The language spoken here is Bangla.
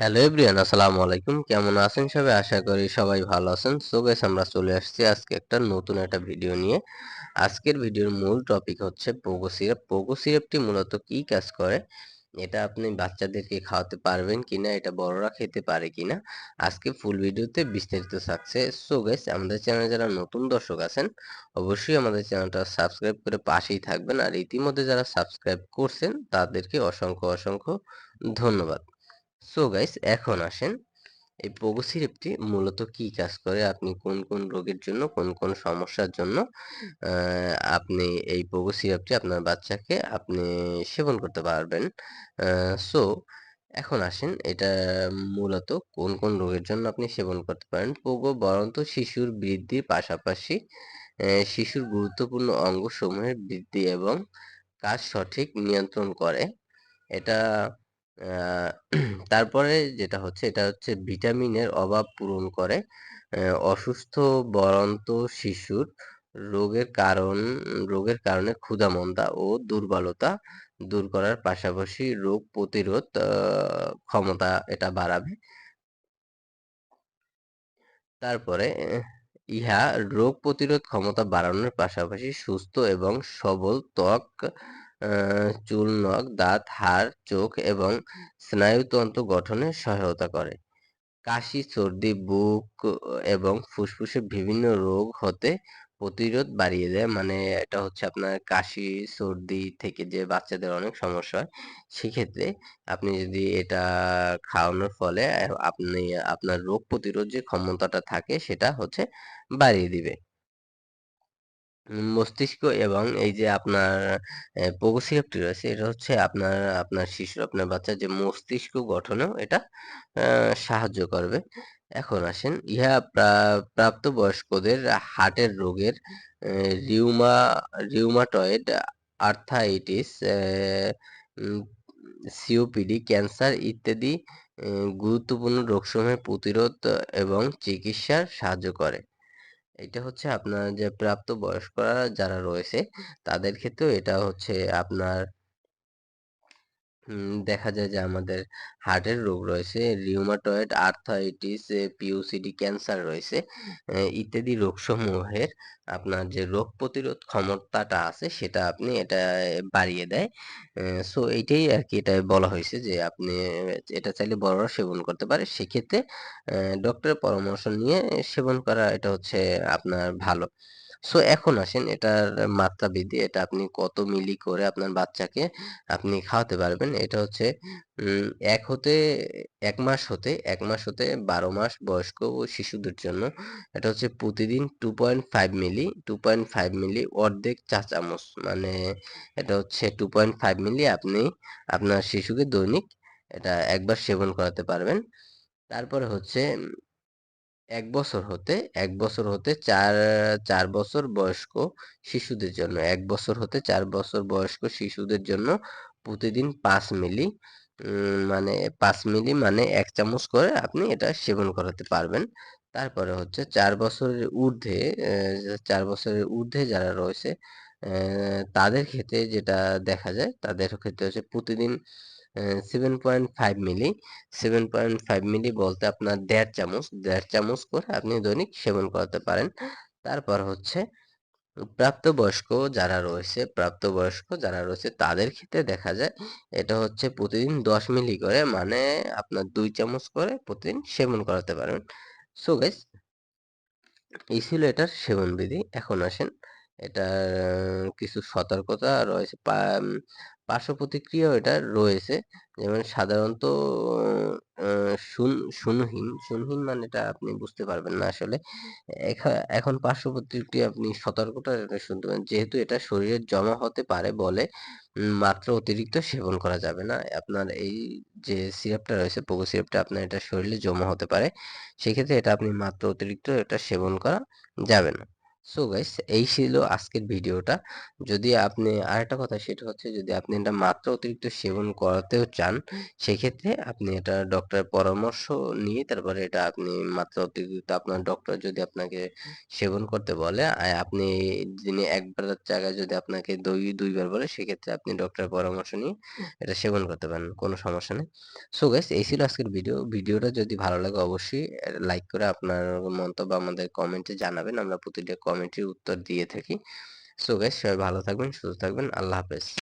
হ্যালো এভরিওয়ান আসসালামু আলাইকুম। কেমন আছেন সবাই? আশা করি সবাই ভালো আছেন। সো গাইস আমরা চলে আসছি আজকে একটা নতুন একটা ভিডিও নিয়ে। আজকের ভিডিওর মূল টপিক হচ্ছে পোগো সিরাপ। পোগো সিরাপটি মূলত কি কাজ করে? এটা আপনি বাচ্চাদেরকে খাওয়াতে পারবেন কিনা, এটা বড়রা খেতে পারে কিনা? আজকে ফুল ভিডিওতে বিস্তারিত থাকছে। সো গাইস আমাদের চ্যানেলে যারা নতুন দর্শক আছেন, অবশ্যই আমাদের চ্যানেলটা সাবস্ক্রাইব করে পাশেই থাকবেন। আর ইতিমধ্যে যারা সাবস্ক্রাইব করছেন, তাদেরকে অসংখ্য অসংখ্য ধন্যবাদ। সো গাইস এখন আসেন। এই পোগো সিরাপটি মূলত কি কাজ করে? আপনি কোন কোন রোগের জন্য, কোন কোন সমস্যার জন্য আপনি এই পোগো সিরাপটি আপনার বাচ্চাকে আপনি সেবন করতে পারবেন। সো এখন আসেন, এটা মূলত কোন কোন রোগের জন্য আপনি সেবন করতে পারেন? পোগো বরন্ত শিশুর বৃদ্ধির পাশাপাশি শিশুর গুরুত্বপূর্ণ অঙ্গসমূহের বৃদ্ধি এবং কাজ সঠিক নিয়ন্ত্রণ করে। এটা তারপরে যেটা হচ্ছে, এটা হচ্ছে ভিটামিনের অভাব পূরণ করে। অসুস্থ, বরন্ত শিশুর রোগের কারণ, রোগের কারণে ক্ষুধামন্দা ও দুর্বলতা দূর করার পাশাপাশি রোগ প্রতিরোধ ক্ষমতা এটা বাড়াবে। তারপরে ইহা রোগ প্রতিরোধ ক্ষমতা বাড়ানোর পাশাপাশি সুস্থ এবং সবল ত্বক চুল, নখ, দাঁত, হাড়, চোখ এবং স্নায়ুতন্ত্র গঠনে সহায়তা করে। কাশি, সর্দি, বুক এবং ফুসফুসে বিভিন্ন রোগ হতে প্রতিরোধ বাড়িয়ে দেয়। মানে এটা হচ্ছে আপনার কাশি, সর্দি থেকে যে বাচ্চাদের অনেক সমস্যা হয়, সেক্ষেত্রে আপনি যদি এটা খাওয়ানোর ফলে আপনি আপনার রোগ প্রতিরোধ যে ক্ষমতাটা থাকে, সেটা হচ্ছে বাড়িয়ে দিবে। মস্তিষ্ক এবং এই যে আপনার পোগোসিপটি রয়েছে, এটা হচ্ছে আপনার আপনার শিশুর, আপনার বাচ্চার যে মস্তিষ্ক গঠনেও এটা সাহায্য করবে। এখন আসেন, ইহা প্রাপ্তবয়স্কদের হার্টের রোগের rheuma, rheumatoid arthritis COPD, cancer ইত্যাদি গুরুত্বপূর্ণ রোগসমূহের প্রতিরোধ এবং চিকিৎসার সাহায্য করে। এটা হচ্ছে আপনার যে প্রাপ্ত বয়স্করা যারা রয়েছে তাদের ক্ষেত্রেও এটা হচ্ছে আপনার দেখা যায় যে আমাদের হার্টের রোগ রয়েছে রিউমাটয়েড আর্থাইটিস পিউসিডি ক্যান্সার রয়েছে ইত্যাদি রোগসমূহের আপনার যে রোগ প্রতিরোধ ক্ষমতাটা আছে, সেটা আপনি এটা বাড়িয়ে দেয়। সো এইটাই আর কি এটা বলা হয়েছে যে আপনি এটা চাইলে বড়রা সেবন করতে পারে। সেক্ষেত্রে ডক্টরের পরামর্শ নিয়ে সেবন করা এটা হচ্ছে আপনার ভালো। সো এখন আসেন এটার মাত্রা বৃদ্ধি, এটা আপনি কত মিলি করে আপনার বাচ্চাকে আপনি খাওয়াতে পারবেন। এটা হচ্ছে এক হতে, এক মাস হতে, এক মাস হতে বারো মাস বয়স্ক শিশুদের জন্য এটা হচ্ছে প্রতিদিন two point five ml, two point five ml অর্ধেক চা চামচ। মানে এটা হচ্ছে টু পয়েন্ট ফাইভ মিলি আপনি আপনার শিশুকে দৈনিক এটা একবার সেবন করাতে পারবেন। তারপরে হচ্ছে এক বছর হতে, এক বছর হতে চার চার বছর বয়স্ক শিশুদের জন্য, এক বছর হতে চার বছর বয়স্ক শিশুদের জন্য প্রতিদিন পাঁচ মিলি মানে পাঁচ মিলি মানে এক চামচ করে আপনি এটা সেবন করাতে পারবেন। তারপরে হচ্ছে চার বছরের ঊর্ধ্বে চার বছরের ঊর্ধ্বে যারা রয়েছে তাদের ক্ষেত্রে যেটা দেখা যায়, তাদের ক্ষেত্রে হচ্ছে প্রতিদিন seven point five ml seven point five ml বলতে আপনার দেড় চামচ দেড় চামচ করে আপনি দৈনিক সেবন করতে পারেন। তারপর হচ্ছে প্রাপ্তবয়স্ক যারা রয়েছে, প্রাপ্তবয়স্ক যারা রয়েছে তাদের ক্ষেত্রে দেখা যায় এটা হচ্ছে প্রতিদিন দশ মিলি করে মানে আপনার দুই চামচ করে প্রতিদিন সেবন করাতে পারবেন। সো গাইস এই ছিল এটার সেবন বিধি। এখন আসেন, এটার কিছু সতর্কতা রয়েছে। পার্শ্ব প্রতিক্রিয়াও এটা রয়েছে। যেমন সাধারণত শুন, শুনহীন শুনহীন মানে এটা আপনি বুঝতে পারবেন না আসলে। এখন পার্শ্ব প্রতিক্রিয়া আপনি সতর্কতা শুনতে পারেন। যেহেতু এটা শরীরে জমা হতে পারে বলে মাত্র অতিরিক্ত সেবন করা যাবে না। আপনার এই যে সিরাপটা রয়েছে পোগো সিরাপটা আপনার এটা শরীরে জমা হতে পারে। সেক্ষেত্রে এটা আপনি মাত্র অতিরিক্ত এটা সেবন করা যাবে না। সো গাইস এই ছিল আজকের ভিডিওটা। যদি আপনি আরেকটা কথা সেটা হচ্ছে যদি আপনি এটা মাত্রা অতিরিক্ত সেবন করাতেও চান, সেক্ষেত্রে আপনি এটা ডক্টরের পরামর্শ নিয়ে তারপরে এটা আপনি মাত্রা অতিরিক্ত আপনার ডক্টর যদি আপনাকে সেবন করতে বলে, আপনি দিনে ১ বারের জায়গায় যদি আপনাকে দুই ২ বার বলে সেক্ষেত্রে আপনি ডক্টরের পরামর্শ নিয়ে এটা সেবন করতে পারেন। কোনো সমস্যা নেই। সো গাইস এই ছিল আজকের ভিডিও। ভিডিওটা যদি ভালো লাগে অবশ্যই লাইক করে আপনার মন্তব্য আমাদের কমেন্টে জানাবেন। আমরা প্রতিটা কমেন্টের উত্তর দিয়ে থাকি। সো গাইস সবাই ভালো থাকবেন, সুস্থ থাকবেন। আল্লাহ হাফেজ।